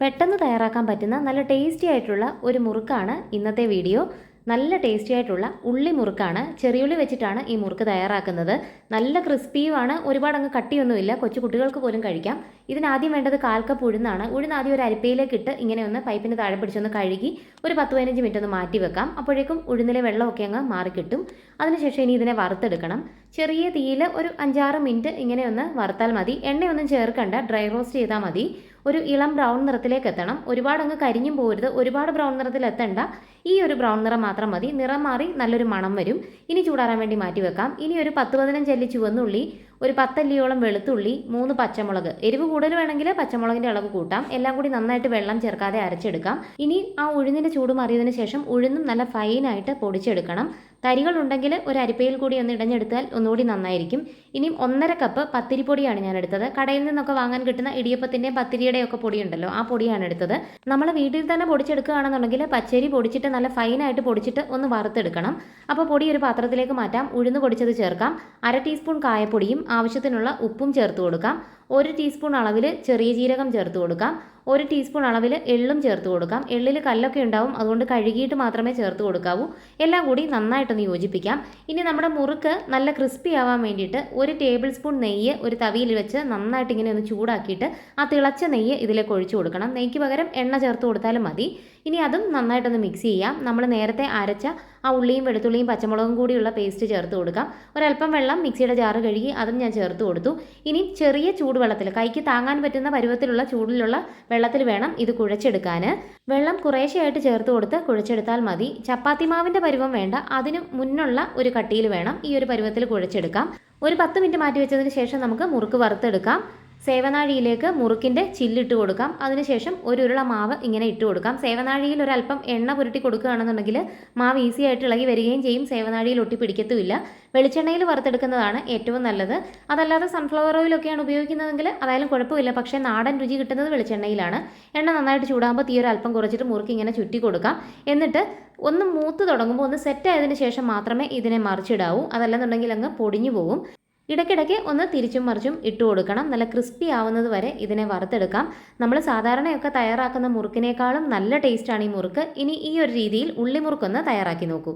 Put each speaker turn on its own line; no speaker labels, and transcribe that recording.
പെട്ടെന്ന് തയ്യാറാക്കാൻ പറ്റുന്ന നല്ല ടേസ്റ്റി ആയിട്ടുള്ള ഒരു മുറുക്കാണ് ഇന്നത്തെ വീഡിയോ നല്ല ടേസ്റ്റി ആയിട്ടുള്ള ഉള്ളി മുറുക്കാണ്. ചെറിയുള്ളി വെച്ചിട്ടാണ് ഈ മുറുക്ക് തയ്യാറാക്കുന്നത്. നല്ല ക്രിസ്പിയുമാണ് ഒരുപാട് അങ്ങ് കട്ടിയൊന്നുമില്ല. കൊച്ചു കുട്ടികൾക്ക് പോലും കഴിക്കാം. ഇതിനാദ്യം വേണ്ടത് കാൽക്കപ്പ് കപ്പ് ഉഴുന്നാണ്. ഉഴുന്ന് ആദ്യം ഒരു അരിപ്പയിലേക്ക് ഇട്ട് ഇങ്ങനെ ഒന്ന് പൈപ്പിന് താഴെ പിടിച്ചൊന്ന് കഴുകി ഒരു പത്ത് പതിനഞ്ച് മിനിറ്റ് ഒന്ന് മാറ്റി വെക്കാം. അപ്പോഴേക്കും ഉഴുന്നിലെ വെള്ളമൊക്കെ അങ്ങ് മാറിക്കിട്ടും. അതിനുശേഷം ഇനി ഇതിനെ വറുത്തെടുക്കണം. ചെറിയ തീയിൽ ഒരു അഞ്ചാറ് മിനിറ്റ് ഇങ്ങനെ ഒന്ന് വറുത്താൽ മതി. എണ്ണയൊന്നും ചേർക്കണ്ട. ഡ്രൈ റോസ്റ്റ് ചെയ്താൽ മതി. ഒരു ഇളം ബ്രൗൺ നിറത്തിലേക്ക് എത്തണം. ഒരുപാട് അങ്ങ് കരിഞ്ഞും പോരുത് ഒരുപാട് ബ്രൗൺ നിറത്തിൽ എത്തണ്ട. ഈ ഒരു ബ്രൗൺ നിറം മാത്രം മതി. നിറം മാറി നല്ലൊരു മണം വരും. ഇനി ചൂടാറാൻ വേണ്ടി മാറ്റി വെക്കാം. ഇനി ഒരു പത്ത് പതിനഞ്ച് അല്ലി ചുവന്നുള്ളി ഒരു പത്തല്ലിയോളം വെളുത്തുള്ളി മൂന്ന് പച്ചമുളക്. എരിവ് കൂടുതൽ വേണമെങ്കിൽ പച്ചമുളകിന്റെ അളവ് കൂട്ടാം. എല്ലാം കൂടി നന്നായിട്ട് വെള്ളം ചേർക്കാതെ അരച്ചെടുക്കാം. ഇനി ആ ഉഴുന്നിന്റെ ചൂട് മാറിയതിന് ശേഷം ഉഴുന്നും നല്ല ഫൈനായിട്ട് പൊടിച്ചെടുക്കണം. തരികൾ ഉണ്ടെങ്കിൽ ഒരു അരിപ്പയിൽ കൂടി ഒന്ന് ഇടഞ്ഞെടുത്താൽ ഒന്നുകൂടി നന്നായിരിക്കും. ഇനിയും ഒന്നര കപ്പ് പത്തിരിപ്പൊടിയാണ് ഞാൻ എടുത്തത്. കടയിൽ നിന്നൊക്കെ വാങ്ങാൻ കിട്ടുന്ന ഇടിയപ്പത്തിന്റെയും പത്തിരിയുടെയും ഒക്കെ പൊടിയുണ്ടല്ലോ ആ പൊടിയാണ് എടുത്തത്. നമ്മൾ വീട്ടിൽ തന്നെ പൊടിച്ചെടുക്കുകയാണെന്നുണ്ടെങ്കിൽ പച്ചരി പൊടിച്ചിട്ട് നല്ല ഫൈനായിട്ട് പൊടിച്ചിട്ട് ഒന്ന് വറുത്തെടുക്കണം. അപ്പോൾ പൊടി ഒരു പാത്രത്തിലേക്ക് മാറ്റാം. ഉഴുന്ന് പൊടിച്ചത് ചേർക്കാം. അര ടീസ്പൂൺ കായപ്പൊടിയും ആവശ്യത്തിനുള്ള ഉപ്പും ചേർത്ത് കൊടുക്കാം. ഒരു ടീസ്പൂൺ അളവിൽ ചെറിയ ജീരകം ചേർത്ത് കൊടുക്കാം. ഒരു ടീസ്പൂൺ അളവിൽ എള്ളും ചേർത്ത് കൊടുക്കാം. എള്ളിൽ കല്ലൊക്കെ ഉണ്ടാവും അതുകൊണ്ട് കഴുകിയിട്ട് മാത്രമേ ചേർത്ത് കൊടുക്കാവൂ. എല്ലാം കൂടി നന്നായിട്ടൊന്ന് യോജിപ്പിക്കാം. ഇനി നമ്മുടെ മുറുക്ക് നല്ല ക്രിസ്പി ആവാൻ വേണ്ടിയിട്ട് ഒരു ടേബിൾ സ്പൂൺ നെയ്യ് ഒരു തവിയിൽ വെച്ച് നന്നായിട്ട് ഇങ്ങനെ ഒന്ന് ചൂടാക്കിയിട്ട് ആ തിളച്ച നെയ്യ് ഇതിലേക്ക് ഒഴിച്ചു കൊടുക്കണം. നെയ്ക്ക് പകരം എണ്ണ ചേർത്ത് കൊടുത്താലും മതി. ഇനി അതും നന്നായിട്ടൊന്ന് മിക്സ് ചെയ്യാം. നമ്മൾ നേരത്തെ അരച്ച ആ ഉള്ളിയും വെളുത്തുള്ളിയും പച്ചമുളകും കൂടിയുള്ള പേസ്റ്റ് ചേർത്ത് കൊടുക്കാം. ഒരല്പം വെള്ളം മിക്സിയുടെ ജാറ് കഴുകി അതും ഞാൻ ചേർത്ത് കൊടുത്തു. ഇനി ചെറിയ ചൂടുവെള്ളത്തിൽ കൈക്ക് താങ്ങാൻ പറ്റുന്ന പരുവത്തിലുള്ള ചൂടിലുള്ള വെള്ളത്തിൽ വേണം ഇത് കുഴച്ചെടുക്കാൻ വെള്ളം കുറേശ്ശെയായിട്ട് ചേർത്ത് കൊടുത്ത് കുഴച്ചെടുത്താൽ മതി. ചപ്പാത്തി മാവിന്റെ പരുവം വേണ്ട. അതിന് മുന്നുള്ള ഒരു കട്ടിയിൽ വേണം ഈ ഒരു പരുവത്തിൽ കുഴച്ചെടുക്കാം. ഒരു പത്ത് മിനിറ്റ് മാറ്റി വെച്ചതിന് ശേഷം നമുക്ക് മുറുക്ക് വറുത്തെടുക്കാം. സേവനാഴിയിലേക്ക് മുറുക്കിന്റെ ചില്ലിട്ട് കൊടുക്കാം. അതിനുശേഷം ഒരു ഉരുള മാവ് ഇങ്ങനെ ഇട്ട് കൊടുക്കാം. സേവനാഴിയിൽ ഒരല്പം എണ്ണ പുരട്ടി കൊടുക്കുകയാണെന്നുണ്ടെങ്കിൽ മാവ് ഈസി ആയിട്ട് ഇളകി വരികയും ചെയ്യും. സേവനാഴിയിൽ ഒട്ടി പിടിക്കത്തുമില്ല. വെളിച്ചെണ്ണയിൽ വറുത്തെടുക്കുന്നതാണ് ഏറ്റവും നല്ലത്. അതല്ലാതെ സൺഫ്ലവർ ഓയിലൊക്കെയാണ് ഉപയോഗിക്കുന്നതെങ്കിൽ അതായാലും കുഴപ്പമില്ല. പക്ഷേ നാടൻ രുചി കിട്ടുന്നത് വെളിച്ചെണ്ണയിലാണ്. എണ്ണ നന്നായിട്ട് ചൂടാകുമ്പോൾ തീ ഒരു അല്പം കുറച്ചിട്ട് മുറുക്കി ഇങ്ങനെ ചുറ്റി കൊടുക്കാം. എന്നിട്ട് ഒന്ന് മൂത്ത് തുടങ്ങുമ്പോൾ ഒന്ന് സെറ്റ് ആയതിനു ശേഷം മാത്രമേ ഇതിനെ മറിച്ചിടാവൂ. അതല്ലെന്നുണ്ടെങ്കിൽ അങ്ങ് പൊടിഞ്ഞു പോകും ഇടയ്ക്കിടയ്ക്ക് ഒന്ന് തിരിച്ചും മറിച്ചും ഇട്ട് കൊടുക്കണം. നല്ല ക്രിസ്പി ആവുന്നത് വരെ ഇതിനെ വറുത്തെടുക്കാം. നമ്മൾ സാധാരണയൊക്കെ തയ്യാറാക്കുന്ന മുറുക്കിനേക്കാളും നല്ല ടേസ്റ്റാണ് ഈ മുറുക്ക്. ഇനി ഈ ഒരു രീതിയിൽ ഉള്ളിമുറുക്കൊന്ന് തയ്യാറാക്കി നോക്കൂ.